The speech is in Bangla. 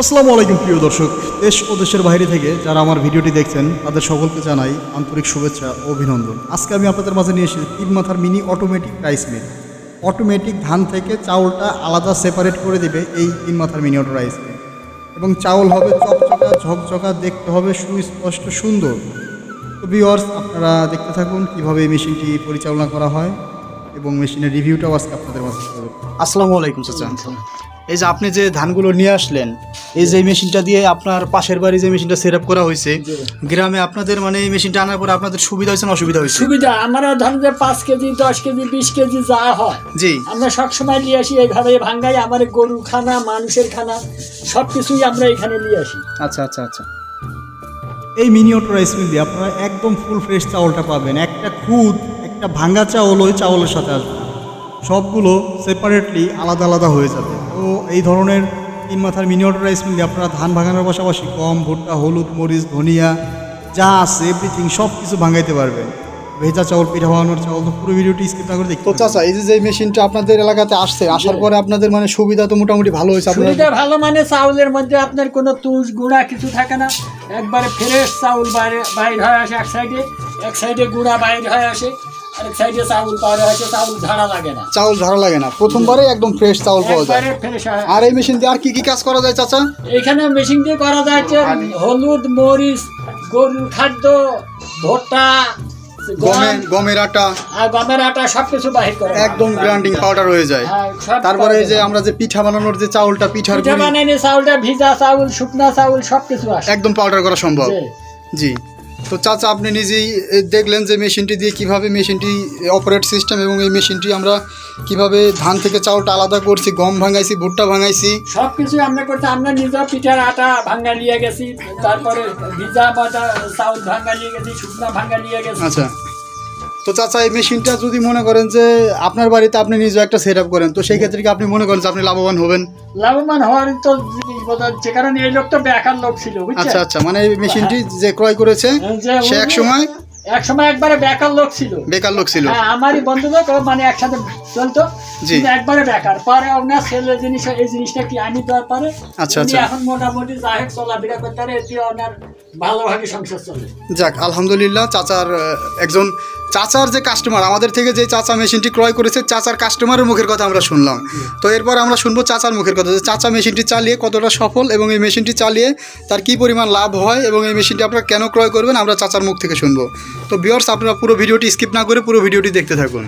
আসসালামু আলাইকুম, প্রিয় দর্শক। দেশ ও দেশের বাইরে থেকে যারা আমার ভিডিওটি দেখছেন, তাদের সকলকে জানাই আন্তরিক শুভেচ্ছা ও অভিনন্দন। আজকে আমি আপনাদের মাঝে নিয়ে এসেছি তিন মাথার mini automatic rice mill automatic ধান থেকে চাউলটা আলাদা সেপারেট করে দিবে এই তিন মাথার মিনি অটো রাইস মিল এবং চাউল হবে চকচকা, ঝকঝকা, দেখতে হবে সুস্পষ্ট, সুন্দর। তো ভিউয়ার্স আপনারা দেখতে থাকুন কীভাবে এই মেশিনটি পরিচালনা করা হয় এবং মেশিনের রিভিউটাও আজকে আপনাদের মাঝে আসসালামু আলাইকুম এই যে আপনি যে ধানগুলো নিয়ে আসলেন এই যে মেশিনটা দিয়ে আপনার পাশের বাড়ি যে মেশিনটা সেট আপ করা হয়েছে গ্রামে আপনাদের মানে এই মেশিনটা আনার পরে আপনাদের সুবিধা হয়েছে না অসুবিধা হয়েছে? সুবিধা আমরা ধরেন যে পাঁচ কেজি দশ কেজি বিশ কেজি যা হয় জি। আমরা সবসময় নিয়ে আসি এইভাবে ভাঙ্গাই আমার গরু খানা মানুষের খানা সব কিছুই আমরা এখানে নিয়ে আসি। আচ্ছা আচ্ছা আচ্ছা। এই মিনি অটো রাইস মিল দিয়ে আপনারা একদম ফুল ফ্রেশ চাউলটা পাবেন। একটা খুদ একটা ভাঙ্গা চাউল ওই চাউলের সাথে আসবে। সবগুলো সেপারেটলি আলাদা আলাদা হয়ে যাবে। তো এই ধরনের তিন মাথার মিনি অটো রাইস মিল আপনারা ধান ভাঙানোর পাশাপাশি গম ভুট্টা হলুদ মরিচ ধনিয়া যা আছে এভরিথিং সব কিছু ভাঙাইতে পারবেন। ভেজা চাউল পিঠা বানানোর চাউল তো পুরো ভিডিওটি স্কিপ না করে দেখতে তো চাচা এই যে যে মেশিনটা আপনাদের এলাকাতে আসছে আসার পরে আপনাদের মানে সুবিধা তো মোটামুটি ভালো হয়েছে। সুবিধা ভালো মানে চাউলের মধ্যে আপনার কোনো তুষ গুঁড়া কিছু থাকে না। একবারে ফ্রেশ চাউল বাইরে বাইর হয়ে আসে এক সাইডে এক সাইডে গুঁড়া বাইর হয়ে আসে। আরেক সাইডে চাউল পাওয়া আসে চাউল ঝাড়া লাগে না। চাউল ঝাড়া লাগে না। প্রথমবারে একদম ফ্রেশ চাউল পাওয়া যায়। হয়। আর এই মেশিন দিয়ে আর কি কি কাজ করা যায় চাচা? এখানে মেশিন দিয়ে করা যাচ্ছে হলুদ মরিচ গরুর খাদ্য ভুট্টা গমের গমের আটা। আর গমের আটা সব কিছু বাহির করে একদম গ্রাইন্ডিং পাউডার হয়ে যায়। হ্যাঁ, তারপরে এই যে আমরা যে পিঠা বানানোর যে চাউলটা পিঠার পিঠা বানাইনি চাউলটা ভিজা চাউল শুকনা চাউল সব কিছু আসে। একদম পাউডার করা সম্ভব। জি। তো চাচা আপনি নিজেই দেখলেন যে মেশিনটি দিয়ে কীভাবে মেশিনটি অপারেট সিস্টেম এবং এই মেশিনটি আমরা কীভাবে ধান থেকে চাউলটা আলাদা করছি গম ভাঙাইছি ভুট্টা ভাঙাইছি। সব কিছু আমরা করতে আমরা নিজের পিঠার আটা ভাঙ্গা নিয়ে গেছি তারপরে ভিজা বাটা চাউল ভাঙ্গা নিয়ে গেছি শুকনা ভাঙ্গা নিয়ে গেছি। আচ্ছা। তো চাচা এই মেশিনটা যদি মনে করেন যে আপনার বাড়িতে আপনি নিজে একটা সেট আপ করেন তো সেই ক্ষেত্রে কি আপনি মনে করেন যে আপনি লাভবান হবেন? লাভবান হওয়ার তো যে কারণে এই লোক তো বেকার লোক ছিল আচ্ছা আচ্ছা মানে এই মেশিনটি যে ক্রয় করেছে সে এক সময় এক সময় একবারে বেকার লোক ছিল। বেকার লোক ছিল। হ্যাঁ আমারই বন্ধু লোক মানে একসাথে চলতো। জি। একবারে বেকার। পরে ওনার ছেলে জিনিস এই জিনিসটা কি আমি দেওয়ার পরে আচ্ছা, আচ্ছা। এখন মোটামুটি যাই হোক চলাফেরা করতে পারে এটি ওনার ভালোভাবে সংসার চলে। যাক আলহামদুলিল্লাহ চাচার একজন চাচার যে কাস্টমার আমাদের থেকে যে চাচা মেশিনটি ক্রয় করেছে চাচার কাস্টমারের মুখের কথা আমরা শুনলাম। তো এরপর আমরা শুনব চাচার মুখের কথা। যে চাচা মেশিনটি চালিয়ে কতটা সফল এবং এই মেশিনটি চালিয়ে তার কী পরিমাণ লাভ হয় এবং এই মেশিনটি আপনারা কেন ক্রয় করবেন আমরা চাচার মুখ থেকে শুনব। তো বিয়ার্স আপনারা পুরো ভিডিওটি স্কিপ না করে পুরো ভিডিওটি দেখতে থাকুন।